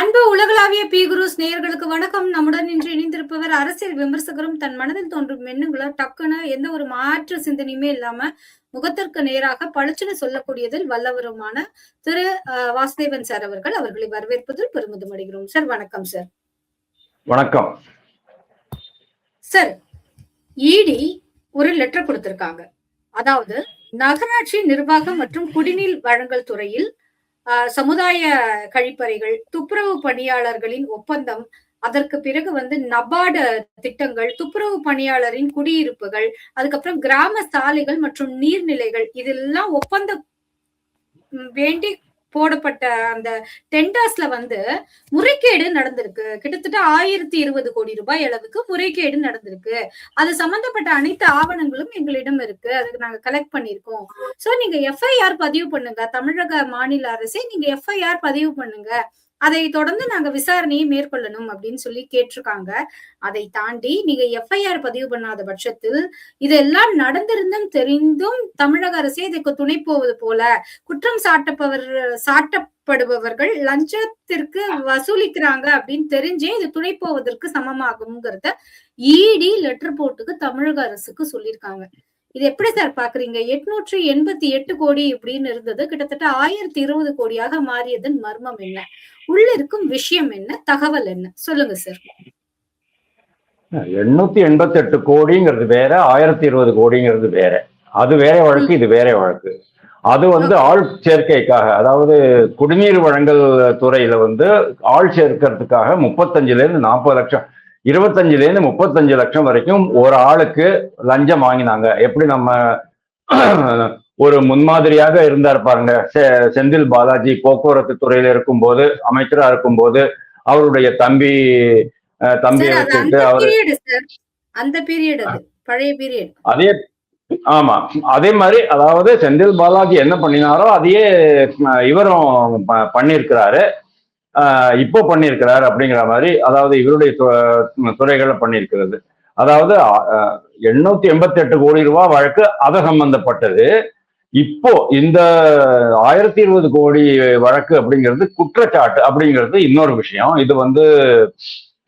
அன்பு உலகளாவிய பி குருஸ் நேயர்களுக்கு வணக்கம். நம்முடன் இன்று இணைந்திருப்பவர் அரசியல் விமர்சகரும் தன் மனதில் தோன்றும் எண்ணங்களை டக்குன்னு எந்த ஒரு மாற்று சிந்தனையுமே இல்லாம முகத்திற்கு நேராக பளிச்சுன்னு சொல்லக்கூடியதில் வல்லவருமான திரு வாசுதேவன் சார் அவர்கள் அவர்களை வரவேற்பதில் பெருமிதம் அடைகிறோம் சார் வணக்கம் சார். வணக்கம். சார் இடி ஒரு லெட்டர் கொடுத்திருக்காங்க. அதாவது நகராட்சி நிர்வாகம் மற்றும் குடிநீர் வழங்கல் துறையில் சமுதாய கழிப்பறைகள் துப்புரவு பணியாளர்களின் ஒப்பந்தம் அதற்கு பிறகு வந்து நபார்டு திட்டங்கள் துப்புரவு பணியாளரின் குடியிருப்புகள் அதுக்கப்புறம் கிராம சாலைகள் மற்றும் நீர்நிலைகள் இதெல்லாம் ஒப்பந்தம் வேண்டி போடப்பட்ட அந்த டெண்டர்ஸ்ல வந்து முறைகேடு நடந்திருக்கு. கிட்டத்தட்ட ஆயிரத்தி இருபது கோடி ரூபாய் அளவுக்கு முறைகேடு நடந்திருக்கு. அது சம்பந்தப்பட்ட அனைத்து ஆவணங்களும் எங்களிடம் இருக்கு. அதுக்கு நாங்க கலெக்ட் பண்ணிருக்கோம் சோ நீங்க எஃப்ஐஆர் பதிவு பண்ணுங்க. தமிழக மாநில அரசே நீங்க எஃப்ஐஆர் பதிவு பண்ணுங்க. அதை தொடர்ந்து நாங்க விசாரணையை மேற்கொள்ளணும் அப்படின்னு சொல்லி கேட்டிருக்காங்க. அதை தாண்டி நீங்க எஃப்ஐஆர் பதிவு பண்ணாத பட்சத்தில் இதெல்லாம் நடந்திருந்தும் தெரிந்தும் தமிழக அரசே இதுக்கு துணை போவது போல குற்றம் சாட்டப்பவர் சாட்டப்படுபவர்கள் லஞ்சத்திற்கு வசூலிக்கிறாங்க அப்படின்னு தெரிஞ்சே இது துணை போவதற்கு சமமாகுங்கிறத இடி லெட்டர் போட்டுக்கு தமிழக அரசுக்கு சொல்லியிருக்காங்க. இது எப்படி சார் பாக்குறீங்க? எட்நூற்றி எண்பத்தி எட்டு கோடி இப்படின்னு இருந்தது. கிட்டத்தட்ட ஆயிரத்தி இருபது கோடியாக மாறியதன் மர்மம் என்ன? உள்ள இருக்கும் விஷயம் என்ன? தகவல் என்ன? சொல்லுங்க சார். எண்ணூத்தி எண்பத்தி எட்டு கோடிங்கிறது வேற ஆயிரத்தி இருபது கோடிங்கிறது வேற. அது வேற வழக்கு இது வேற வழக்கு. அது வந்து ஆள் சேர்க்கைக்காக அதாவது குடிநீர் வழங்கல் துறையில வந்து ஆள் சேர்க்கறதுக்காக முப்பத்தஞ்சுல இருந்து நாற்பது லட்சம் இருபத்தஞ்சுல இருந்து முப்பத்தஞ்சு லட்சம் வரைக்கும் ஒரு ஆளுக்கு லஞ்சம் வாங்கினாங்க. எப்படி நம்ம ஒரு முன்மாதிரியாக இருந்தார் பாருங்க. செ- செந்தில் பாலாஜி போக்குவரத்து துறையில இருக்கும்போது அமைச்சரா இருக்கும்போது அவருடைய தம்பி தம்பியை வச்சுட்டு அவர் அந்த பீரியட் பழைய பீரியட் அதே ஆமா. அதே மாதிரி அதாவது செந்தில் பாலாஜி என்ன பண்ணினாரோ அதையே இவரும் பண்ணியிருக்கிறாரு. இப்போ பண்ணியிருக்கிறார் அப்படிங்கிற மாதிரி அதாவது இவருடைய துறைகளை பண்ணியிருக்கிறது. அதாவது எண்ணூத்தி எண்பத்தி எட்டு கோடி ரூபாய் வழக்கு அதை சம்பந்தப்பட்டது. இப்போ இந்த ஆயிரத்தி இருபது கோடி வழக்கு அப்படிங்கிறது குற்றச்சாட்டு அப்படிங்கிறது இன்னொரு விஷயம். இது வந்து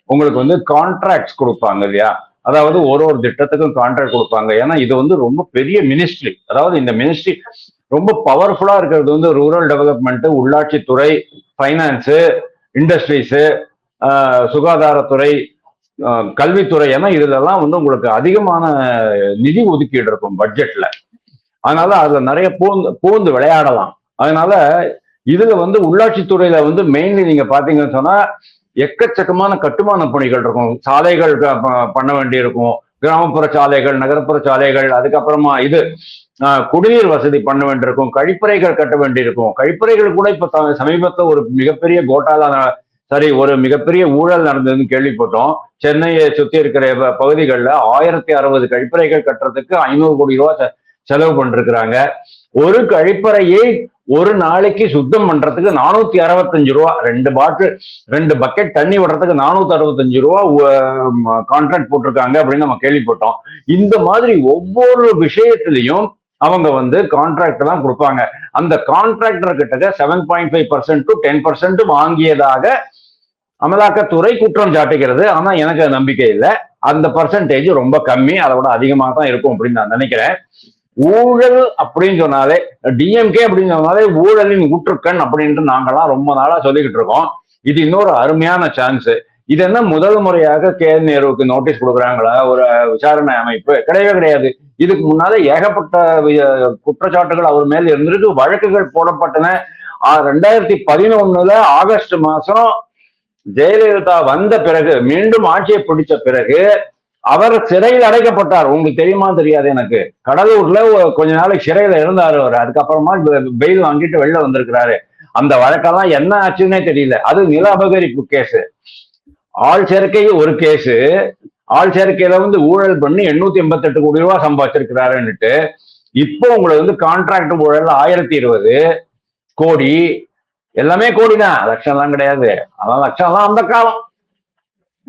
உங்களுக்கு வந்து கான்ட்ராக்ட்ஸ் கொடுப்பாங்க இல்லையா? அதாவது ஒரு ஒரு திட்டத்துக்கும் கான்ட்ராக்ட் கொடுப்பாங்க. ஏன்னா இது வந்து ரொம்ப பெரிய மினிஸ்ட்ரி அதாவது இந்த மினிஸ்ட்ரி ரொம்ப பவர்ஃபுல்லா இருக்கிறது வந்து ரூரல் டெவலப்மெண்ட் உள்ளாட்சித்துறை ஃபைனான்ஸு இண்டஸ்ட்ரீஸு சுகாதாரத்துறை கல்வித்துறை ஏன்னா இதுலலாம் வந்து உங்களுக்கு அதிகமான நிதி ஒதுக்கீடு இருக்கும் பட்ஜெட்ல அதனால அதுல நிறைய பூந்து பூந்து விளையாடலாம். அதனால இதுல வந்து உள்ளாட்சித்துறையில வந்து மெயின்லி நீங்க பாத்தீங்கன்னு சொன்னா எக்கச்சக்கமான கட்டுமான பணிகள் இருக்கும். சாலைகள் பண்ண வேண்டியிருக்கும். கிராமப்புற சாலைகள் நகரப்புற சாலைகள் அதுக்கப்புறமா இது குடிநீர் வசதி பண்ண வேண்டியிருக்கும் கழிப்பறைகள் கட்ட வேண்டியிருக்கும். கழிப்பறைகள் கூட இப்ப ச- ஒரு மிகப்பெரிய கோட்டாலா சரி ஒரு மிகப்பெரிய ஊழல் நடந்ததுன்னு கேள்விப்பட்டோம். சென்னையை சுத்தி இருக்கிற ப- பகுதிகளில் ஆயிரத்தி அறுபது கழிப்பறைகள் கட்டுறதுக்கு ஐநூறு கோடி ரூபா செலவு பண்ணிருக்கிறாங்க. ஒரு கழிப்பறையை ஒரு நாளைக்கு சுத்தம் பண்றதுக்கு நானூத்தி அறுபத்தஞ்சு ரூபா ரெண்டு பாட்டில் ரெண்டு பக்கெட் தண்ணி விடுறதுக்கு நானூத்தி அறுபத்தஞ்சு ரூபா கான்ட்ராக்ட் போட்டிருக்காங்க அப்படின்னு நம்ம கேள்விப்பட்டோம். இந்த மாதிரி ஒவ்வொரு விஷயத்திலையும் அவங்க வந்து கான்ட்ராக்ட் தான் கொடுப்பாங்க. அந்த கான்ட்ராக்டர் கிட்ட seven point five percent to ten percent வாங்கியதாக அமலாக்கத்துறை குற்றம் சாட்டுகிறது. ஆனா எனக்கு அது நம்பிக்கை இல்லை. அந்த பர்சன்டேஜ் ரொம்ப கம்மி. அதை விட அதிகமாக தான் இருக்கும் அப்படின்னு நான் நினைக்கிறேன். ஊழல் அப்படின்னு சொன்னாலே டிஎம்கே அப்படின்னு சொன்னாலே ஊழலின் ஊற்றுக்கண் அப்படின்ட்டு நாங்கெல்லாம் ரொம்ப நாளா சொல்லிக்கிட்டு இருக்கோம். இது இன்னொரு அருமையான சான்ஸ் இது என்ன முதல் முறையாக கே. நேருவுக்கு நோட்டீஸ் கொடுக்குறாங்களா? ஒரு விசாரணை அமைப்பு கிடையவே கிடையாது. இதுக்கு முன்னால ஏகப்பட்ட குற்றச்சாட்டுகள் அவர் மேல் இருந்திருக்கு. வழக்குகள் போடப்பட்டன. ரெண்டாயிரத்தி பதினொன்னுல ஆகஸ்ட் மாசம் ஜெயலலிதா வந்த பிறகு மீண்டும் ஆட்சியை பிடிச்ச பிறகு அவர் சிறையில் அடைக்கப்பட்டார். உங்களுக்கு தெரியுமா தெரியாது எனக்கு. கடலூர்ல கொஞ்ச நாளைக்கு சிறையில இருந்தாரு அவர். அதுக்கப்புறமா பெயில் வாங்கிட்டு வெளில வந்திருக்கிறாரு. அந்த வழக்கெல்லாம் என்ன ஆச்சுன்னே தெரியல. அது நில அபகரிப்பு கேஸ். ஆள் சேர்க்கை ஒரு கேஸு. ஆள் சேர்க்கையில வந்து ஊழல் பண்ணி எண்ணூத்தி எண்பத்தி எட்டு கோடி ரூபாய் சம்பாதிச்சிருக்கிறாருன்னுட்டு இப்போ உங்களுக்கு வந்து கான்ட்ராக்ட் ஊழல் ஆயிரத்தி இருபது கோடி. எல்லாமே கோடி தான் லட்சம்லாம் கிடையாது. அதான் லட்சம்லாம் அந்த காலம்.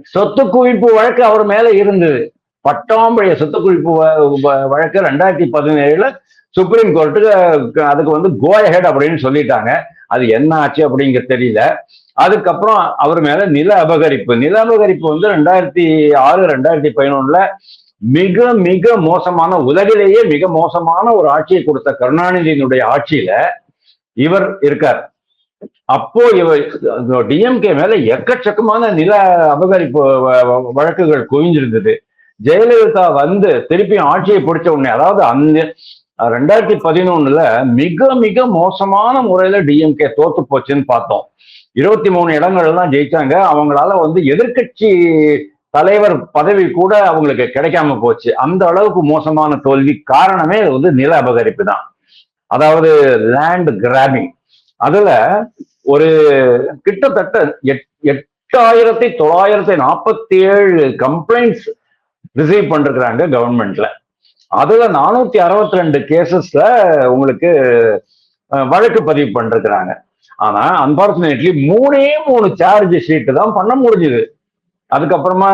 சொத்து குவிப்பு வழக்கு அவர் மேல இருந்தது. பட்டாம்பழைய சொத்து குவிப்பு வ- வ- வழக்கு ரெண்டாயிரத்தி பதினேழுல சுப்ரீம் கோர்ட்டுக்கு அதுக்கு வந்து கோயஹெட் அப்படின்னு சொல்லிட்டாங்க. அது என்ன ஆச்சு அப்படிங்கிறது தெரியல. அதுக்கப்புறம் அவர் மேல நில அபகரிப்பு. நில அபகரிப்பு வந்து ரெண்டாயிரத்தி ஆறு ரெண்டாயிரத்தி பதினொன்னுல மிக மிக மோசமான உலகிலேயே மிக மோசமான ஒரு ஆட்சியை கொடுத்த கருணாநிதியினுடைய ஆட்சியில இவர் இருக்கார். அப்போ இவர் டிஎம்கே மேல எக்கச்சக்கமான நில அபகரிப்பு வ- வ- வழக்குகள் குவிஞ்சிருந்தது. ஜெயலலிதா வந்து திருப்பியும் ஆட்சியை பிடிச்ச உடனே அதாவது அந்த ரெண்டாயிரத்தி பதினொன்னுல மிக மிக மோசமான முறையில டிஎம்கே தோத்து போச்சுன்னு பார்த்தோம். இருபத்தி மூணு இடங்கள் தான் ஜெயிச்சாங்க. அவங்களால வந்து எதிர்க்கட்சி தலைவர் பதவி கூட அவங்களுக்கு கிடைக்காம போச்சு. அந்த அளவுக்கு மோசமான தோல்வி காரணமே வந்து நில அபகரிப்பு தான். அதாவது லேண்ட் கிராபிங் அதுல ஒரு கிட்டத்தட்ட எட்- எட்டாயிரத்தி தொள்ளாயிரத்தி நாற்பத்தி ஏழு கம்ப்ளைண்ட்ஸ் ரிசீவ் பண்ணிருக்கிறாங்க கவர்மெண்ட்ல அதுல நானூத்தி அறுபத்தி ரெண்டு கேசஸ்ல உங்களுக்கு வழக்கு பதிவு பண்ணிருக்கிறாங்க. ஆனா அன்பார்ச்சுனேட்லி மூணே மூணு சார்ஜ் ஷீட் தான் பண்ண முடிஞ்சுது. அதுக்கப்புறமா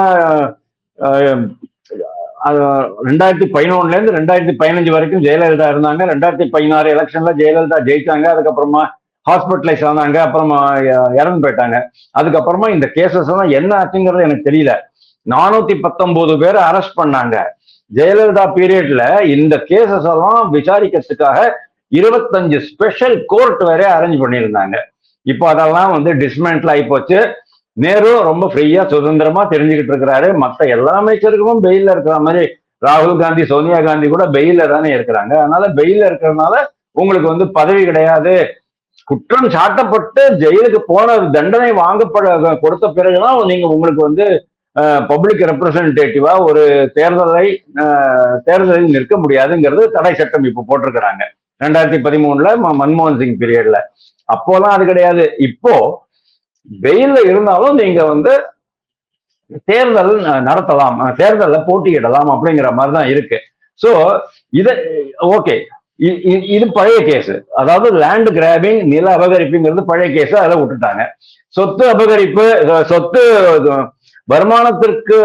அது ரெண்டாயிரத்தி பதினொன்னுல இருந்து ரெண்டாயிரத்தி பதினஞ்சு வரைக்கும் ஜெயலலிதா இருந்தாங்க. ரெண்டாயிரத்தி பதினாறு எலெக்ஷன்ல ஜெயலலிதா ஜெயிச்சாங்க. அதுக்கப்புறமா ஹாஸ்பிட்டலைஸ் ஆனாங்க. அப்புறமா இறந்து போயிட்டாங்க. அதுக்கப்புறமா இந்த கேசஸ் எல்லாம் என்ன ஆச்சுங்கிறது எனக்கு தெரியல. நானூத்தி பத்தொன்பது பேரை அரெஸ்ட் பண்ணாங்க. ஜெயலலிதா பீரியட்ல இந்த கேசஸ் எல்லாம் விசாரிக்கிறதுக்காக இருபத்தஞ்சு ஸ்பெஷல் கோர்ட் வேற அரேஞ்ச் பண்ணியிருந்தாங்க. இப்போ அதெல்லாம் வந்து டிஸ்மெண்ட்ல ஆகி போச்சு. நேரு ரொம்ப ஃப்ரீயா சுதந்திரமா தெரிஞ்சுக்கிட்டு இருக்கிறாரு. மற்ற எல்லா அமைச்சருக்கும் பெயில இருக்கிற மாதிரி ராகுல் காந்தி சோனியா காந்தி கூட பெயில தானே இருக்கிறாங்க. அதனால பெயில இருக்கிறதுனால உங்களுக்கு வந்து பதவி கிடையாது. குற்றம் சாட்டப்பட்டு ஜெயிலுக்கு போன தண்டனை வாங்கப்பட கொடுத்த பிறகுதான் நீங்க உங்களுக்கு வந்து பப்ளிக் ரெப்ரசன்டேட்டிவா ஒரு தேர்தலை தேர்தலில் நிற்க முடியாதுங்கிறது தடை சட்டம் இப்போ போட்டிருக்கிறாங்க. ரெண்டாயிரத்தி பதிமூணுல ம- மன்மோகன் சிங் பீரியட்ல அப்போலாம் அது கிடையாது. இப்போ வெயில்ல இருந்தாலும் நீங்க வந்து தேர்தல் நடத்தலாம் தேர்தலில் போட்டியிடலாம் அப்படிங்கிற மாதிரி தான் இருக்கு. ஸோ இதை ஓகே இது பழைய கேஸ் அதாவது லேண்ட் கிராபிங் நில அபகரிப்புங்கிறது பழைய கேஸ் அதை விட்டுட்டாங்க. சொத்து அபகரிப்பு சொத்து வருமானத்திற்கு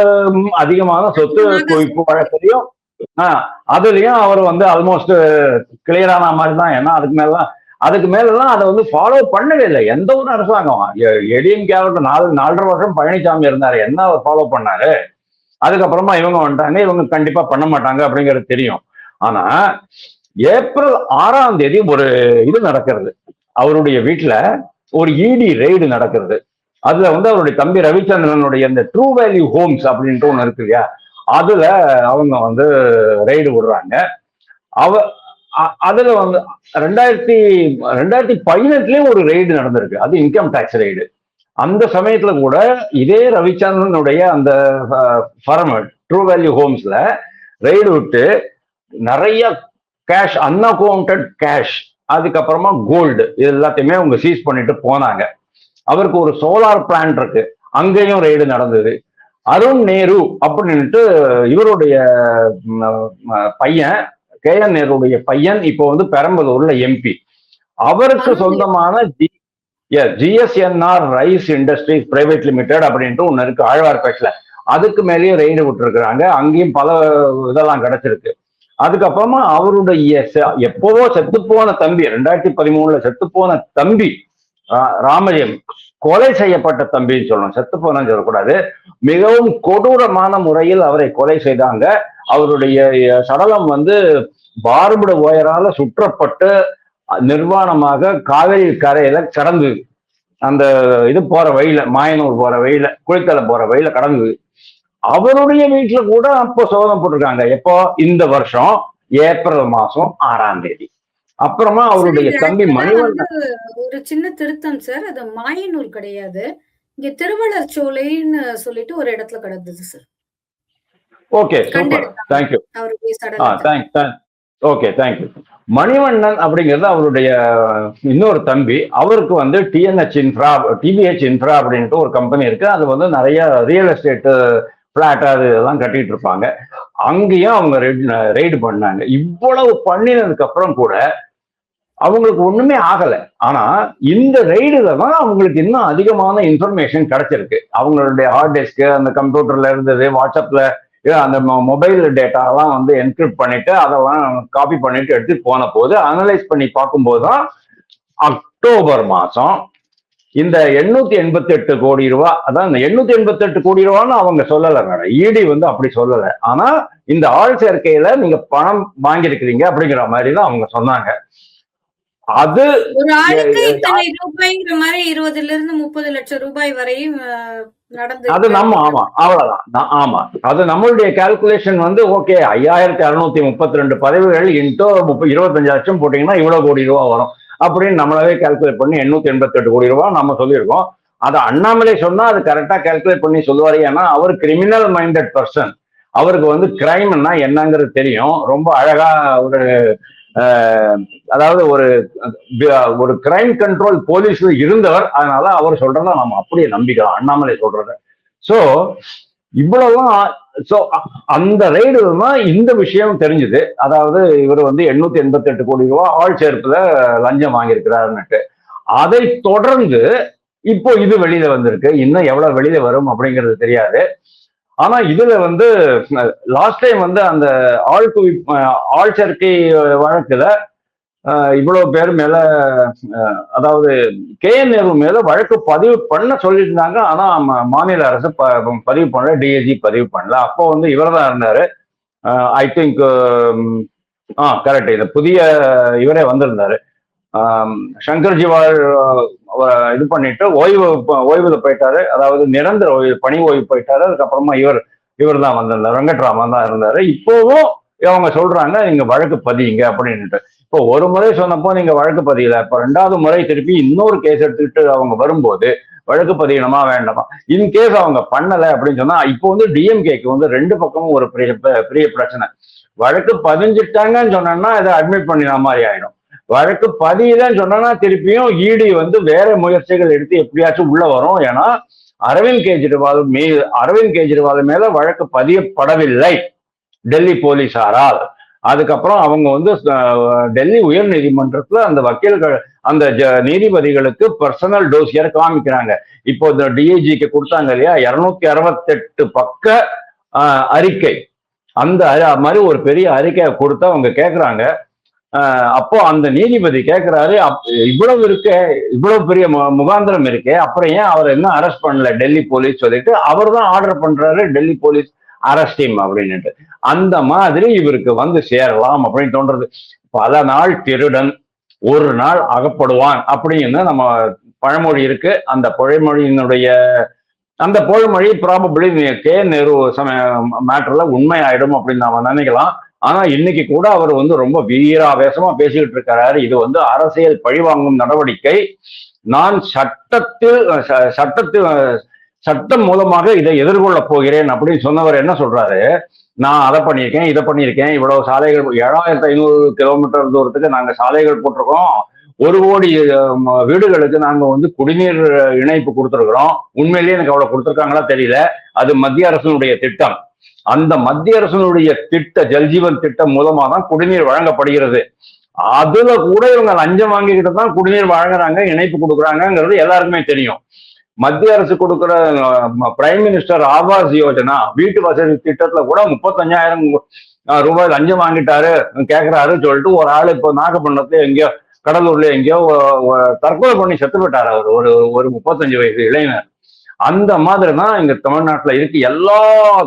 அதிகமான சொத்து குவிப்பு வழக்கிலையும் ஆஹ் அதுலயும் அவர் வந்து ஆல்மோஸ்ட் கிளியரான மாதிரி தான். ஏன்னா அதுக்கு மேல அதுக்கு மேலலாம் அதை வந்து ஃபாலோ பண்ணவே இல்லை. எந்த ஒரு அரசாங்கம் எடிஎம்கே நாலு நாலரை வருஷம் பழனிசாமி இருந்தாரு. என்ன அவர் ஃபாலோ பண்ணாரு? அதுக்கப்புறமா இவங்க வந்துட்டாங்க. இவங்க கண்டிப்பா பண்ண மாட்டாங்க அப்படிங்கிறது தெரியும். ஆனா ஏப்ரல் ஆறாம் தேதி ஒரு இது நடக்கிறது. அவருடைய வீட்டுல ஒரு இடி ரெய்டு நடக்கிறது. அதுல வந்து அவருடைய தம்பி ரவிச்சந்திரனுடைய இந்த ட்ரூ வேல்யூ ஹோம்ஸ் அப்படின்ட்டு ஒன்று இருக்கு இல்லையா? அதுல அவங்க வந்து ரெய்டு விடுறாங்க அவ அதுல வந்து ரெண்டாயிரத்தி ரெண்டாயிரத்தி பதினெட்டுலயும் ஒரு ரெய்டு நடந்திருக்கு. அது இன்கம் டேக்ஸ் ரெய்டு அந்த சமயத்துல கூட இதே ரவிச்சந்திரனுடைய அந்த ஃபர்ம் ட்ரூ வேல்யூ ஹோம்ஸ்ல ரெய்டு விட்டு நிறைய கேஷ் அன்அக்கௌண்டட் கேஷ் அதுக்கப்புறமா கோல்டு இது எல்லாத்தையுமே அவங்க சீஸ் பண்ணிட்டு போனாங்க. அவருக்கு ஒரு சோலார் பிளான்ட் இருக்கு. அங்கேயும் ரெய்டு நடந்தது. அருண் நேரு அப்படின்ட்டு இவருடைய பையன் கே என் நேருடைய பையன் இப்போ வந்து பெரம்பலூர்ல எம்பி அவருக்கு சொந்தமான G GSNR rice industries private limited அப்படின்ட்டு ஒண்ணு இருக்கு ஆழ்வார்பேட்டில் அதுக்கு மேலேயே ரெய்டு விட்டுருக்குறாங்க. அங்கேயும் பல இதெல்லாம் கிடைச்சிருக்கு. அதுக்கப்புறமா அவருடைய எப்பவோ செத்துப்போன தம்பி ரெண்டாயிரத்தி பதிமூணுல செத்துப்போன தம்பி ரா- ராமஜெயம். கொலை செய்யப்பட்ட தம்பின்னு சொல்லணும். செத்து போனன்னு சொல்லக்கூடாது. மிகவும் கொடூரமான முறையில் அவரை கொலை செய்தாங்க. அவருடைய சடலம் வந்து பார்புட ஒயரால சுற்றப்பட்டு நிர்வாணமாக காவேரி கரையில கடந்து அந்த இது போற வழியில மாயனூர் போற வழியில குளித்தலை போற வழியில கடந்து அவருடைய வீட்டுல கூட அப்போ சோதனை போட்டிருக்காங்க. எப்போ? இந்த வருஷம் ஏப்ரல் மாசம் ஆறாம் தேதி. அப்புறமா அவருடைய தம்பி மணிவண்ணன் ஒரு சின்ன திருத்தம் சார். அது மாயனூர் கிடையாது. இங்க திருவள்ளர் சோலைன்னு சொல்லிட்டு ஒரு இடத்துல கிடந்தது sir. Okay super. Thank you okay thank you Manivannan அப்படிங்கிறது அவருடைய இன்னொரு தம்பி. அவருக்கு வந்து டிஎன்ஹெச் இன்ஃப்ரா டிபிஹெச் இன்ஃப்ரா அப்படின்ட்டு ஒரு கம்பெனி இருக்கு. அது வந்து நிறைய ரியல் எஸ்டேட் பிளாட் அது இதெல்லாம் கட்டிட்டு இருப்பாங்க. அங்கேயும் அவங்க ரெய்டு பண்ணாங்க. இவ்வளவு பண்ணினதுக்கு அப்புறம் கூட அவங்களுக்கு ஒண்ணுமே ஆகல. ஆனா இந்த ரெய்டுல தான் அவங்களுக்கு இன்னும் அதிகமான இன்ஃபர்மேஷன் கிடைச்சிருக்கு. அவங்களுடைய ஹார்ட் டிஸ்க் அந்த கம்ப்யூட்டர்ல இருந்தது வாட்ஸ்அப்ல அந்த மொபைல் டேட்டாலாம் வந்து என்கிரிப்ட் பண்ணிட்டு அதெல்லாம் காப்பி பண்ணிட்டு எடுத்து போன போது அனலைஸ் பண்ணி பார்க்கும்போது தான் அக்டோபர் மாசம் இந்த எண்ணூத்தி எண்பத்தி எட்டு கோடி ரூபாய் அதான் இந்த எண்ணூத்தி எண்பத்தி எட்டு கோடி ரூபான்னு அவங்க சொல்லல மேடம். இடி வந்து அப்படி சொல்லல. ஆனா இந்த ஆள் சேர்க்கையில நீங்க பணம் வாங்கியிருக்கிறீங்க அப்படிங்கிற மாதிரி தான் அவங்க சொன்னாங்க. அது ஒரு ஆளுக்கு இத்தனை ரூபாய்ங்கிற மாதிரி இருபதுல இருந்து முப்பது லட்சம் ரூபாய் வரையும் அது நம்ம ஆமா அவ்வளவுதான். ஆமா. அது நம்மளுடைய கால்குலேஷன் வந்து ஓகே ஐயாயிரத்தி அறுநூத்தி முப்பத்தி ரெண்டு பதவிகள் இன்டோ முப்ப இருபத்தஞ்சு லட்சம் போட்டீங்கன்னா இவ்வளவு கோடி ரூபா வரும். அப்படின்னு நம்மளாவே கால்குலேட் பண்ணி எண்ணூத்தி எண்பத்தி எட்டு கோடி ரூபா நம்ம சொல்லியிருக்கோம். அதை அண்ணாமலை சொன்னா அது கரெக்டா கால்குலேட் பண்ணி சொல்லுவாரு. ஏன்னா அவர் கிரிமினல் மைண்டட் பர்சன் அவருக்கு வந்து கிரைம்னா என்னங்கிறது தெரியும். ரொம்ப அழகா ஒரு அதாவது ஒரு ஒரு கிரைம் கண்ட்ரோல் போலீஸ் இருந்தவர். அதனால அவர் சொல்றத நம்ம அப்படியே நம்பிக்கலாம். அண்ணாமலை சொல்றத. ஸோ இவ்வளவுலாம் சோ அந்த ரைடு தான் இந்த விஷயம் தெரிஞ்சுது. அதாவது இவர் வந்து எண்ணூத்தி எண்பத்தி எட்டு கோடி ரூபாய் ஆள் சேர்ப்புல லஞ்சம் வாங்கியிருக்கிறாருன்னுட்டு. அதை தொடர்ந்து இப்போ இது வெளியில வந்திருக்கு. இன்னும் எவ்வளவு வெளியில வரும் அப்படிங்கிறது தெரியாது. ஆனா இதுல வந்து லாஸ்ட் டைம் வந்து அந்த ஆள் குவி ஆள் சேர்க்கை வழக்குல இவ்வளவு பேர் மேல அதாவது கே என் நேரு மேல வழக்கு பதிவு பண்ண சொல்லியிருந்தாங்க. ஆனா மாநில அரசு ப- பதிவு பண்ணல. டிஏஜி பதிவு பண்ணல. அப்போ வந்து இவர் தான் இருந்தாரு. ஐ திங்க் ஆ கரெக்ட் இந்த புதிய இவரே வந்திருந்தாரு. சங்கர் ஜிவால் இது பண்ணிட்டு ஓய்வு ஓய்வுல போயிட்டாரு. அதாவது நிரந்தர ஓய்வு பணி ஓய்வு போயிட்டாரு. அதுக்கப்புறமா இவர் இவர் தான் வந்திருந்தார். வெங்கட்ராமன் தான் இருந்தாரு. இப்போவும் அவங்க சொல்றாங்க நீங்க வழக்கு பதியுங்க அப்படின்ட்டு இப்போ ஒரு முறை சொன்னப்போ நீங்க வழக்கு பதியல. இப்போ ரெண்டாவது முறை திருப்பி இன்னொரு கேஸ் எடுத்துக்கிட்டு அவங்க வரும்போது வழக்கு பதியணுமா வேண்டாமா? இன் கேஸ் அவங்க பண்ணலை அப்படின்னு சொன்னா இப்போ வந்து டிஎம்கேக்கு வந்து ரெண்டு பக்கமும் ஒரு பெரிய பெரிய பிரச்சனை. வழக்கு பதிஞ்சிட்டாங்கன்னு சொன்னோம்னா இதை அட்மிட் பண்ணின மாதிரி ஆயிடும். வழக்கு பதியலன்னு சொன்னா திருப்பியும் இடி வந்து வேற முயற்சிகள் எடுத்து எப்படியாச்சும் உள்ள வரும். ஏன்னா அரவிந்த் கெஜ்ரிவால் மே அரவிந்த் கெஜ்ரிவால் மேல வழக்கு பதியப்படவில்லை. டெல்லி போலீசாரால். அதுக்கப்புறம் அவங்க வந்து டெல்லி உயர் நீதிமன்றத்துல அந்த வக்கீல்கள் அந்த ஜ- நீதிபதிகளுக்கு பர்சனல் டோசியர் காமிக்கிறாங்க. இப்போ இந்த டிஐஜிக்கு கொடுத்தாங்க இல்லையா? இருநூத்தி அறுபத்தெட்டு பக்க அறிக்கை. அந்த மாதிரி ஒரு பெரிய அறிக்கையை கொடுத்து அவங்க கேட்குறாங்க அப்போ அந்த நீதிபதி கேட்கிறாரு அப்- இவ்வளவு இருக்கே இவ்வளவு பெரிய மு- முகாந்திரம் இருக்கே அப்புறம் ஏன் அவர் என்ன அரெஸ்ட் பண்ணல? டெல்லி போலீஸ் சொல்லிட்டு அவர் தான் ஆர்டர் பண்றாரு டெல்லி போலீஸ் அரெஸ்ட் டீம் அப்படின்னுட்டு. அந்த மாதிரி இவருக்கு வந்து சேரலாம் அப்படின்னு தோன்றது. பல நாள் திருடன் ஒரு நாள் அகப்படுவான் அப்படின்னு நம்ம பழமொழி இருக்கு. அந்த பழமொழியினுடைய அந்த பழமொழி ப்ராபபிளி கே நேரு மேட்டர்ல உண்மையாயிடும் அப்படின்னு நாம நினைக்கலாம். ஆனா இன்னைக்கு கூட அவர் வந்து ரொம்ப வீராவேசமா பேசிக்கிட்டு இருக்கிறாரு இது வந்து அரசியல் பழிவாங்கும் நடவடிக்கை. நான் சட்டத்தில் ச- சட்டத்தில் சட்டம் மூலமாக இதை எதிர்கொள்ள போகிறேன் அப்படின்னு சொன்னவர் என்ன சொல்றாரு? நான் அதை பண்ணியிருக்கேன் இதை பண்ணியிருக்கேன். இவ்வளவு சாலைகள் ஏழாயிரத்தி ஐநூறு கிலோமீட்டர் தூரத்துக்கு நாங்கள் சாலைகள் போட்டிருக்கோம். ஒரு கோடி வீடுகளுக்கு நாங்கள் வந்து குடிநீர் இணைப்பு கொடுத்துருக்குறோம். உண்மையிலேயே எனக்கு அவ்வளோ கொடுத்துருக்காங்களா தெரியல. அது மத்திய அரசினுடைய திட்டம். அந்த மத்திய அரசினுடைய திட்ட ஜல்ஜீவன் திட்டம் மூலமாக தான் குடிநீர் வழங்கப்படுகிறது. அதுல கூட இவங்க லஞ்சம் வாங்கிக்கிட்டு தான் குடிநீர் வழங்குறாங்க இணைப்பு கொடுக்குறாங்கங்கிறது எல்லாருக்குமே தெரியும். மத்திய அரசு கொடுக்குற பிரைம் மினிஸ்டர் ஆவாஸ் யோஜனா வீட்டு வசதி திட்டத்துல கூட முப்பத்தஞ்சாயிரம் ரூபாய் லஞ்சம் வாங்கிட்டாரு கேக்குறாருன்னு சொல்லிட்டு ஒரு ஆள் இப்போ நாகப்பட்டினத்துல எங்கேயோ கடலூர்ல எங்கேயோ தற்கொலை பண்ணி செத்து போயிட்டார் அவர். ஒரு ஒரு முப்பத்தஞ்சு வயசு இளைஞர். அந்த மாதிரி தான் இங்க தமிழ்நாட்டுல இருக்கு. எல்லா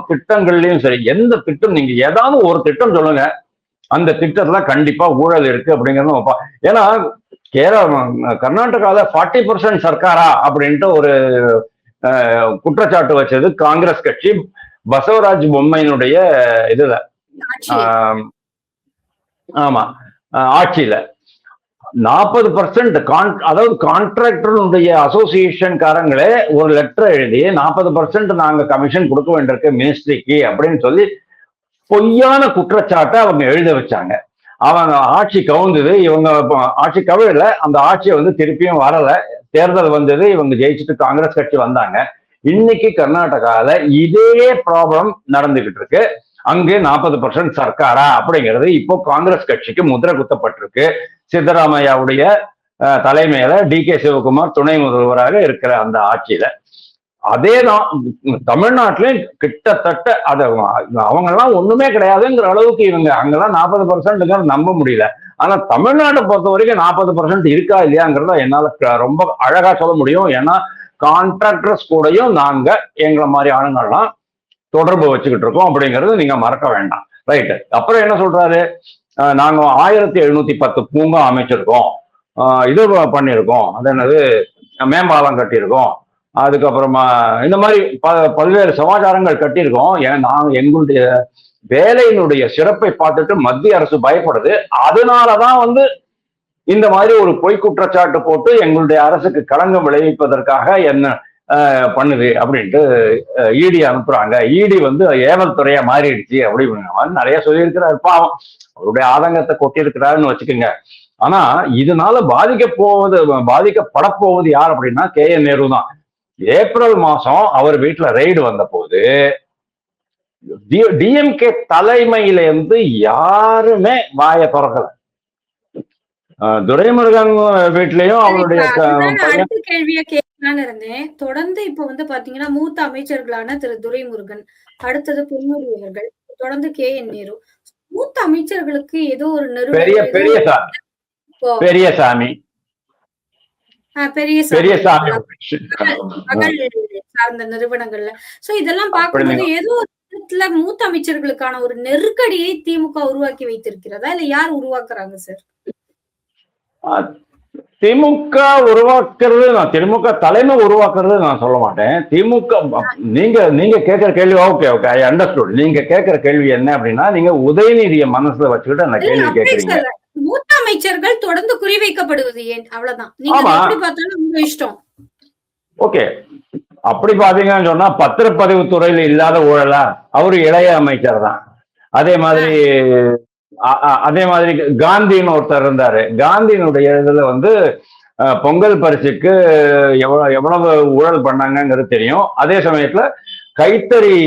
திட்டங்கள்லயும் சரி எந்த திட்டம் நீங்க ஏதாவது ஒரு திட்டம் சொல்லுங்க. அந்த திட்டத்துல கண்டிப்பா ஊழல் இருக்கு அப்படிங்கறது வைப்பா ஏன்னா கேரள கர்நாடகால ஃபார்ட்டி பர்சன்ட் சர்க்காரா அப்படின்ட்டு ஒரு குற்றச்சாட்டு வச்சது காங்கிரஸ் கட்சி பசவராஜ் பொம்மையினுடைய இதுல. ஆம், ஆட்சியில. நாற்பது பர்சன்ட் அதாவது கான்ட்ராக்டருடைய அசோசியேஷன் காரங்களே ஒரு லெட்டர் எழுதி நாற்பது பர்சன்ட் நாங்க கமிஷன் கொடுக்க வேண்டியிருக்கு மினிஸ்ட்ரிக்கு அப்படின்னு சொல்லி பொய்யான குற்றச்சாட்டை அவங்க எழுத வச்சாங்க. அவங்க ஆட்சி கவுந்தது இவங்க ஆட்சி கவிழல அந்த ஆட்சியை வந்து திருப்பியும் வரல. தேர்தல் வந்தது இவங்க ஜெயிச்சுட்டு காங்கிரஸ் கட்சி வந்தாங்க. இன்னைக்கு கர்நாடகாவில் இதே ப்ராப்ளம் நடந்துகிட்டு இருக்கு. அங்கே நாற்பது பர்சன்ட் சர்க்காரா அப்படிங்கிறது இப்போ காங்கிரஸ் கட்சிக்கு முத்திரை குத்தப்பட்டிருக்கு. சித்தராமையாவுடைய தலைமையில டி கே சிவகுமார் துணை முதல்வராக இருக்கிற அந்த ஆட்சியில. அதே தான் தமிழ்நாட்டிலையும் கிட்டத்தட்ட அதை அவங்க எல்லாம் ஒண்ணுமே கிடையாதுங்கிற அளவுக்கு இவங்க அங்கெல்லாம் நாற்பது பர்சன்ட்டுங்கிற நம்ப முடியல. ஆனா தமிழ்நாட்டை பொறுத்த வரைக்கும் நாற்பது பர்சன்ட் இருக்கா இல்லையாங்கிறத என்னால க- ரொம்ப அழகா சொல்ல முடியும். ஏன்னா கான்ட்ராக்டர்ஸ் கூடயும் நாங்க எங்களை மாதிரி ஆளுங்கள்லாம் தொடர்பு வச்சுக்கிட்டு இருக்கோம். அப்படிங்கறது நீங்க மறக்க வேண்டாம். ரைட் அப்புறம் என்ன சொல்றாரு? நாங்க ஆயிரத்தி எழுநூத்தி பத்து பூங்கா அமைச்சிருக்கோம். இது பண்ணியிருக்கோம். அது என்னது? மேம்பாலம் கட்டியிருக்கோம். அதுக்கப்புறமா இந்த மாதிரி ப பல்வேறு சமாச்சாரங்கள் கட்டியிருக்கோம். ஏன் நாங்கள் எங்களுடைய வேலையினுடைய சிறப்பை பார்த்துட்டு மத்திய அரசு பயப்படுது. அதனாலதான் வந்து இந்த மாதிரி ஒரு பொய் குற்றச்சாட்டு போட்டு எங்களுடைய அரசுக்கு களங்கம் விளைவிப்பதற்காக என்ன பண்ணுது அப்படின்ட்டு இடி அனுப்புறாங்க. இடி வந்து ஏவல் துறையா மாறிடுச்சு அப்படிங்கிற மாதிரி நிறைய சொல்லியிருக்கிறாரு. பாவம். அவருடைய ஆதங்கத்தை கொட்டியிருக்கிறாருன்னு வச்சுக்கோங்க. ஆனா இதனால பாதிக்க போவது பாதிக்கப்பட போவது யார் அப்படின்னா கே என் நேரு தான் ஏப்ரல் மாசம் அவர் வீட்டுல ரெய்டு வந்த போது டிஎம்கே தலைமையில இருந்து யாருமே வாயை திறக்கல. துரைமுருகன் வீட்லயும் அவருடைய கேள்வியா கேட்கலான்னு இருந்தேன். தொடர்ந்து இப்ப வந்து பாத்தீங்கன்னா மூத்த அமைச்சர்களான திரு துரைமுருகன் அடுத்தது பொன்முடி அவர்கள் தொடர்ந்து கே என் நேரு. மூத்த அமைச்சர்களுக்கு ஏதோ ஒரு பெரிய பெரிய சாமி. பெரிய சாமி. பெரிய சார்ந்த நிறுவனங்கள்ல. சோ இதெல்லாம் பார்க்கும்போது ஏதோ ஒரு விதத்துல மூத்த அமைச்சர்களுக்கான ஒரு நெருக்கடியை திமுக உருவாக்கி வைத்திருக்கிறதா? இல்ல யார் உருவாக்குறாங்க சார் திமுக உருவாக்குறது நான் திமுக தலைமை உருவாக்குறது நான் சொல்ல மாட்டேன். திமுக நீங்க நீங்க கேட்கிற கேள்வி ஓகே ஓகே ஐ அண்டர்ஸ்டுட் நீங்க கேட்கிற கேள்வி என்ன அப்படின்னா நீங்க உதயநிதிய மனசுல வச்சுக்கிட்டு அந்த கேள்வி கேட்கறீங்க. அமைச்சர்கள் தொடர்ந்து குறிவைக்கப்படுவது ஏன்? அவ்வளவுதான். நீங்க. எப்படி பார்த்தாலும் உங்க இஷ்டம். ஓகே. அப்படி பாத்தீங்கன்னு சொன்னா பத்திரப்பதிவு துறையில இல்லாத ஊழலா அவரு இளைய அமைச்சர் தான். அதே மாதிரி அதே மாதிரி காந்தின்னு ஒருத்தர் இருந்தாரு. காந்தியினுடைய இதுல வந்து பொங்கல் பரிசுக்கு எவ்வளவு எவ்வளவு ஊழல் பண்ணாங்கங்கிறது தெரியும். அதே சமயத்துல கைத்தறி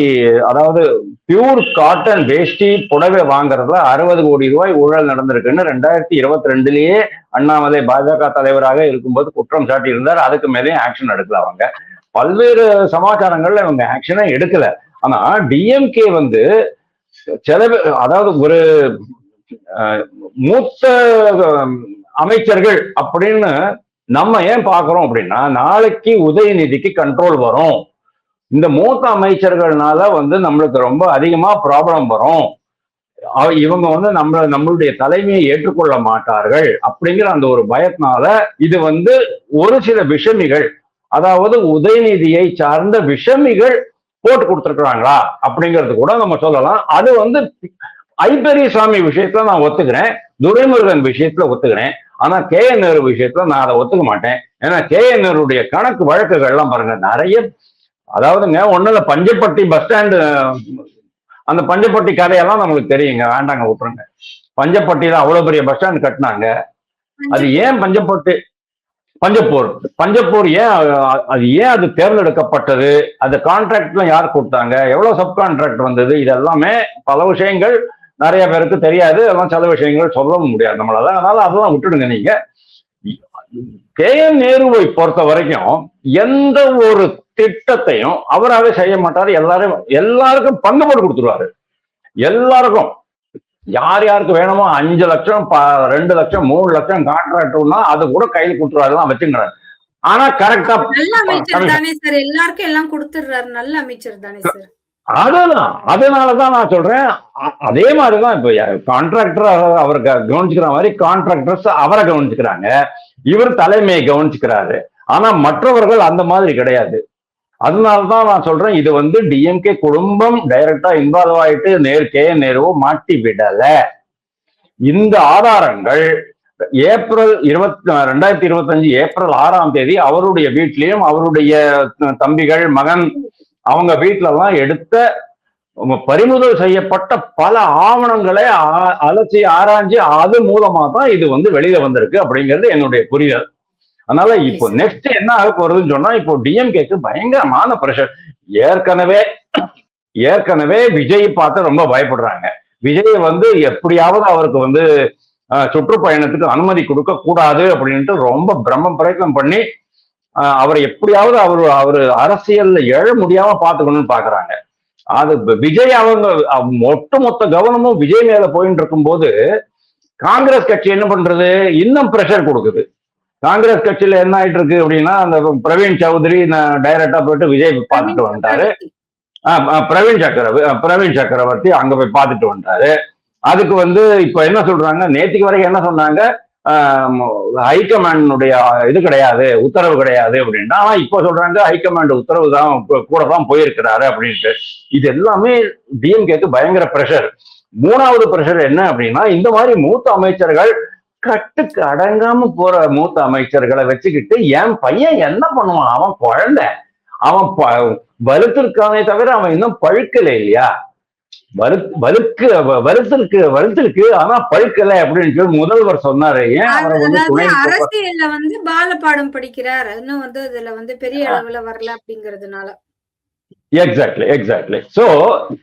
அதாவது பியூர் காட்டன் வேஷ்டி புடவை வாங்குறதுல அறுபது கோடி ரூபாய் ஊழல் நடந்திருக்குன்னு ரெண்டாயிரத்தி இருபத்தி ரெண்டுலயே அண்ணாமலை பாஜக தலைவராக இருக்கும்போது குற்றம் சாட்டி இருந்தார் அதுக்கு மேலேயும் ஆக்ஷன் எடுக்கல அவங்க. பல்வேறு சமாச்சாரங்கள்ல இவங்க ஆக்ஷனே எடுக்கல. ஆனா டிஎம்கே வந்து சில அதாவது ஒரு மூத்த அமைச்சர்கள் அப்படின்னு நம்ம ஏன் பாக்குறோம் அப்படின்னா நாளைக்கு உதயநிதிக்கு கண்ட்ரோல் வரும். இந்த மூத்த அமைச்சர்கள்னால வந்து நம்மளுக்கு ரொம்ப அதிகமா ப்ராப்ளம் வரும். இவங்க வந்து நம்ம நம்மளுடைய தலைமையை ஏற்றுக்கொள்ள மாட்டார்கள் அப்படிங்கிற அந்த ஒரு பயத்தினால இது வந்து ஒரு சில விஷமிகள் அதாவது உதயநிதியை சார்ந்த விஷமிகள் போட்டு கொடுத்துருக்குறாங்களா அப்படிங்கிறது கூட நம்ம சொல்லலாம். அது வந்து ஐப்பெரியசாமி விஷயத்துல நான் ஒத்துக்கிறேன் துரைமுருகன் விஷயத்துல ஒத்துக்கிறேன். ஆனா கே என் நேரு விஷயத்துல நான் அதை ஒத்துக்க மாட்டேன். ஏன்னா கே என் நேருடைய கணக்கு வழக்குகள்லாம் பாருங்க நிறைய அதாவதுங்க ஒண்ணுல பஞ்சப்பட்டி பஸ் ஸ்டாண்டு அந்த பஞ்சப்பட்டி கதையெல்லாம் நம்மளுக்கு தெரியுங்க. வேண்டாங்க விட்டுருங்க. பஞ்சப்பட்டியில அவ்வளவு பெரிய பஸ் ஸ்டாண்ட் கட்டினாங்க. அது ஏன் பஞ்சப்பட்டு பஞ்சப்பூர் பஞ்சப்பூர் ஏன் அது ஏன் அது தேர்ந்தெடுக்கப்பட்டது? அது கான்ட்ராக்ட்ல யார் கொடுத்தாங்க? எவ்வளவு சப் கான்ட்ராக்ட் வந்தது? இது எல்லாமே பல விஷயங்கள் நிறைய பேருக்கு தெரியாது. அதெல்லாம் சில விஷயங்கள் சொல்லவும் முடியாது நம்மளால. அதனால அதெல்லாம் விட்டுடுங்க நீங்க. கே நேருவை பொறுத்த வரைக்கும் எந்த ஒரு திட்டத்தையும் அவராவே செய்ய மாட்டாரு. எல்லாரும் எல்லாருக்கும் பங்கு போட்டு கொடுத்துருவாரு. எல்லாருக்கும். யார் யாருக்கு வேணுமோ அஞ்சு லட்சம் ரெண்டு லட்சம் மூணு லட்சம் கான்ட்ராக்ட்னா அது கூட கையில் கொடுத்துருவாரு தான் வச்சுக்கிறாரு ஆனா கரெக்டா நல்ல அமைச்சர். தானே சார். எல்லாருக்கும் எல்லாம் கொடுத்துடுறாரு. நல்ல அமைச்சர் தானே சார். அதுதான் அதனாலதான் நான் சொல்றேன். அதே மாதிரிதான் இப்ப கான்ட்ராக்டர் அவர் கவனிச்சுக்கிற மாதிரி கான்ட்ராக்டர்ஸ் அவரை கவனிச்சுக்கிறாங்க. இவர் தலைமையை கவனிச்சுக்கிறாரு. ஆனா மற்றவர்கள் அந்த மாதிரி கிடையாது. அதனாலதான் நான் சொல்றேன் இது வந்து டிஎம்கே குடும்பம் டைரக்டா இன்வால்வ் ஆயிட்டு நேர் கே நேருவோ மாட்டி விடல. இந்த ஆதாரங்கள் ஏப்ரல் இருபத்தி ரெண்டாயிரத்தி இருபத்தஞ்சு ஏப்ரல் ஆறாம் தேதி அவருடைய வீட்லயும் அவருடைய தம்பிகள் மகன் அவங்க வீட்ல எல்லாம் எடுத்த பறிமுதல் செய்யப்பட்ட பல ஆவணங்களை அலசி ஆராய்ஞ்சு அது மூலமா தான் இது வந்து வெளியில வந்திருக்கு அப்படிங்கிறது என்னுடைய புரிதல். அதனால இப்போ நெக்ஸ்ட் என்ன ஆக போறதுன்னு சொன்னா இப்போ டிஎம்கேக்கு பயங்கரமான பிரஷர் ஏற்கனவே ஏற்கனவே விஜய் பார்த்து ரொம்ப பயப்படுறாங்க. விஜய் வந்து எப்படியாவது அவருக்கு வந்து சுற்றுப்பயணத்துக்கு அனுமதி கொடுக்க கூடாது அப்படின்ட்டு ரொம்ப பிரம்ம பிரயத்னம் பண்ணி அவரை எப்படியாவது அவர் அவர் அரசியல்ல எழ முடியாம பாத்துக்கணும்னு பாக்குறாங்க அது விஜய் அவங்க அவங்க ஒட்டுமொத்த கவனமும் விஜய் மேல போயிட்டு இருக்கும்போது காங்கிரஸ் கட்சி என்ன பண்றது? இன்னும் பிரஷர் கொடுக்குது. காங்கிரஸ் கட்சியில என்ன ஆயிட்டு இருக்கு அப்படின்னா அந்த பிரவீன் சௌத்ரி டைரக்டா போயிட்டு விஜய் பார்த்துட்டு வந்தாரு பிரவீன் சக்கரவர்த்தி. பிரவீன் சக்கரவர்த்தி அங்க போய் பார்த்துட்டு வந்தாரு அதுக்கு வந்து இப்ப என்ன சொல்றாங்க நேற்றுக்கு வரைக்கும் என்ன சொன்னாங்க ஹைகமாண்டுடைய இது கிடையாது உத்தரவு கிடையாது அப்படின்னா ஆனா இப்ப சொல்றாங்க ஹைகமாண்ட் உத்தரவு தான் கூட தான் போயிருக்கிறாரு அப்படின்ட்டு. இது எல்லாமே டிஎம்கேக்கு பயங்கர பிரஷர் மூணாவது பிரஷர் என்ன அப்படின்னா இந்த மாதிரி மூத்த அமைச்சர்கள் கட்டுக்கு அடங்காம போற மூத்த அமைச்சர்களை வச்சுக்கிட்டு என் பையன் என்ன பண்ணுவான்? அவன் குழந்தை. அவன் வலுத்திருக்கானே தவிர அவன் இன்னும் பழுக்கல இல்லையா? வலு வலுக்கு வ- வலுத்திருக்கு வலுத்திருக்கு ஆனா பழுக்கல அப்படின்னு சொல்லி முதல்வர் சொன்னாரு. ஏன் அவரை வந்து அரசியல்ல வந்து பாலபாடம் படிக்கிறார். இன்னும் வந்து இதுல வந்து பெரிய அளவுல வரல அப்படிங்கறதுனால. எக்ஸாக்ட்லி எக்ஸாக்ட்லி சோ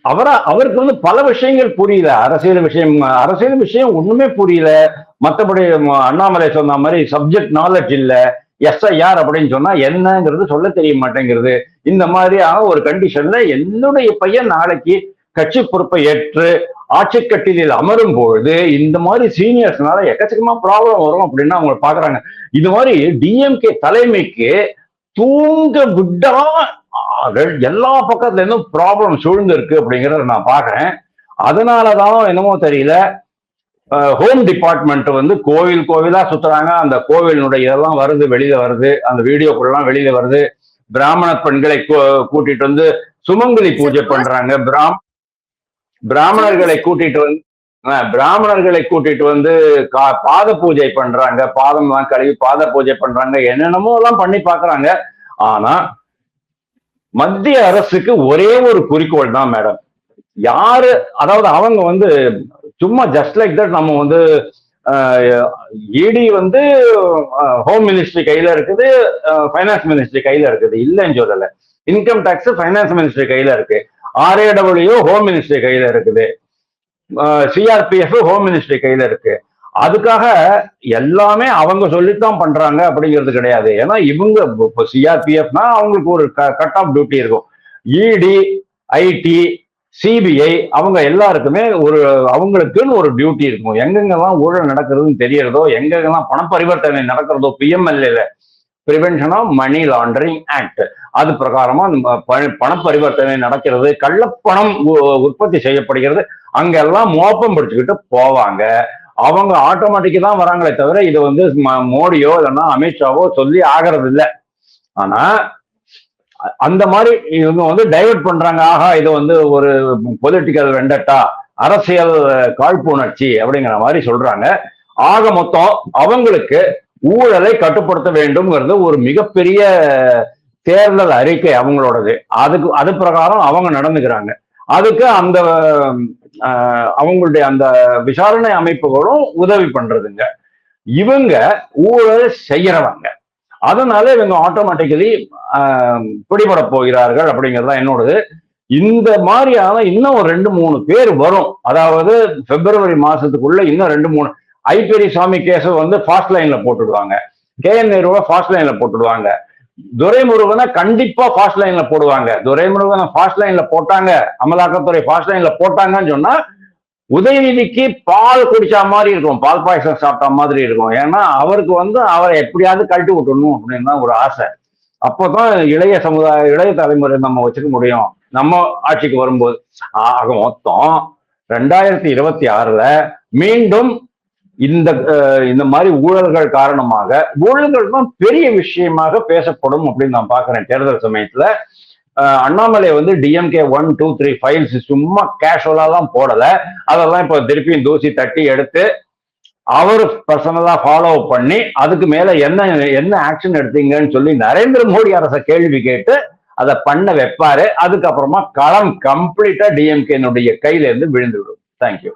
அவரா அவருக்கு வந்து பல விஷயங்கள் புரியல. அரசியல் விஷயம் அரசியல் விஷயம் ஒண்ணுமே புரியல. மற்றபடி அண்ணாமலை சொன்ன மாதிரி சப்ஜெக்ட் நாலேஜ் இல்ல எஸ்ஐஆர் அப்படின்னு சொன்னா என்னங்கிறது சொல்ல தெரிய மாட்டேங்கிறது. இந்த மாதிரியான ஒரு கண்டிஷன்ல என்னுடைய பையன் நாளைக்கு கட்சி பொறுப்பை ஏற்று ஆட்சி கட்டிலில் அமரும் பொழுது இந்த மாதிரி சீனியர்ஸ்னால எக்கச்சக்கமா ப்ராப்ளம் வரும் அப்படின்னு அவங்க பாக்குறாங்க. இது மாதிரி டிஎம்கே தலைமைக்கு தூங்க விட்டா ஆக எல்லா பக்கத்துல இருந்தும் ப்ராப்ளம் சூழ்ந்து இருக்கு அப்படிங்கறத நான் பாக்குறேன். அதனாலதான் என்னமோ தெரியல ஹோம் டிபார்ட்மெண்ட் வந்து கோவில் கோவிலா சுத்துறாங்க. அந்த கோவிலினுடைய இதெல்லாம் வருது வெளியில வருது. அந்த வீடியோக்குள்ளலாம் வெளியில வருது. பிராமண பெண்களை கூட்டிட்டு வந்து சுமங்கலி பூஜை பண்றாங்க. பிராம் பிராமணர்களை கூட்டிட்டு வந்து பிராமணர்களை கூட்டிட்டு வந்து கா- பாத பூஜை பண்றாங்க. பாதம் எல்லாம் கழுவி பாத பூஜை பண்றாங்க. என்னென்னமோ எல்லாம் பண்ணி பாக்குறாங்க. ஆனா மத்திய அரசுக்கு ஒரே ஒரு குறிக்கோள் தான் மேடம் யாரு அதாவது அவங்க வந்து சும்மா ஜஸ்ட் லைக் தட் நம்ம வந்து இடி வந்து ஹோம் மினிஸ்ட்ரி கையில இருக்குது ஃபைனான்ஸ் மினிஸ்ட்ரி கையில இருக்குது இல்லைன்னு சொல்லல இன்கம் டாக்ஸ் ஃபைனான்ஸ் மினிஸ்ட்ரி கையில இருக்கு ஆர்ஏடபிள்யூ ஹோம் மினிஸ்ட்ரி கையில இருக்குது சிஆர்பிஎஃப் ஹோம் மினிஸ்ட்ரி கையில இருக்கு அதுக்காக எல்லாமே அவங்க சொல்லித்தான் பண்றாங்க அப்படிங்கிறது கிடையாது ஏன்னா இவங்க இப்போ சிஆர்பிஎஃப்னா அவங்களுக்கு ஒரு கட் ஆஃப் டியூட்டி இருக்கும் இடி ஐடி சிபிஐ அவங்க எல்லாருக்குமே ஒரு அவங்களுக்குன்னு ஒரு டியூட்டி இருக்கும். எங்கெங்கெல்லாம் ஊழல் நடக்கிறதுன்னு தெரியறதோ எங்கெங்கெல்லாம் பண பரிவர்த்தனை நடக்கிறதோ பிஎம்எல்ஏல prevention of money laundering act அது பிரகாரமா ப- பண பரிவர்த்தனை நடக்கிறது கள்ளப்பணம் உ- உற்பத்தி செய்யப்படுகிறது அங்கெல்லாம் மோப்பம் பிடிச்சுக்கிட்டு போவாங்க. அவங்க ஆட்டோமேட்டிக்கு தான் வராங்களே தவிர இது வந்து ம- மோடியோ இல்லைன்னா அமித்ஷாவோ சொல்லி ஆகிறது இல்லை ஆனா அந்த மாதிரி இவங்க வந்து டைவர்ட் பண்றாங்க. ஆஹா இது வந்து ஒரு பொலிட்டிக்கல் வெண்டட்டா அரசியல் காழ்ப்புணர்ச்சி அப்படிங்கிற மாதிரி சொல்றாங்க. ஆக மொத்தம் அவங்களுக்கு ஊழலை கட்டுப்படுத்த வேண்டும்ங்கிறது ஒரு மிகப்பெரிய தேர்தல் அறிக்கை அவங்களோடது. அதுக்கு அது பிரகாரம் அவங்க நடந்துக்கிறாங்க. அதுக்கு அந்த அவங்களுடைய அந்த விசாரணை அமைப்புகளும் உதவி பண்றதுங்க. இவங்க ஊழல் செய்யறவங்க. அதனால இவங்க ஆட்டோமேட்டிக்கலி பிடிபட போகிறார்கள் அப்படிங்கிறது தான் என்னோடது. இந்த மாதிரியான இன்னும் ஒரு ரெண்டு மூணு பேர் வரும். அதாவது பிப்ரவரி மாசத்துக்குள்ள இன்னும் ரெண்டு மூணு ஐபெரி சாமி கேஸை வந்து ஃபாஸ்ட் லைன்ல போட்டுடுவாங்க. கே என் நேருவை ஃபாஸ்ட் லைன்ல போட்டுடுவாங்க. துரைமுருகனை கண்டிப்பா ஃபாஸ்ட் லைன்ல போடுவாங்க. துரைமுருகனை ஃபாஸ்ட் லைன்ல போட்டாங்க. அமலாக்கத்துறை ஃபாஸ்ட் லைன்ல போட்டாங்கன்னு சொன்னா உதயநிதிக்கு பால் குடிச்சா மாதிரி இருக்கும். பால் பாயசம் சாப்பிட்ட மாதிரி இருக்கும். ஏன்னா அவருக்கு வந்து அவரை எப்படியாவது கழட்டி விட்டுடணும் அப்படின்னு தான் ஒரு ஆசை. அப்போதான் இளைய சமுதாய இளைய தலைமுறை நம்ம வச்சுக்க முடியும். நம்ம ஆட்சிக்கு வரும்போது. ஆக மொத்தம் ரெண்டாயிரத்தி இருபத்தி ஆறுல மீண்டும் இந்த இந்த மாதிரி ஊழல்கள் காரணமாக ஊழல்கள் தான் பெரிய விஷயமாக பேசப்படும் அப்படின்னு நான் பாக்குறேன் தேர்தல் சமயத்துல அண்ணாமலை வந்து DMK one two three files சும்மா கேஷுவலா தான் போடல. அதெல்லாம் இப்போ திருப்பியும் தூசி தட்டி எடுத்து அவர் பர்சனலா ஃபாலோ பண்ணி அதுக்கு மேல என்ன என்ன ஆக்ஷன் எடுத்தீங்கன்னு சொல்லி நரேந்திர மோடி அரசை கேள்வி கேட்டு அதை பண்ண வைப்பாரு. அதுக்கப்புறமா களம் கம்ப்ளீட்டா டிஎம்கேனுடைய கையில இருந்து விழுந்து விடும் தேங்க்யூ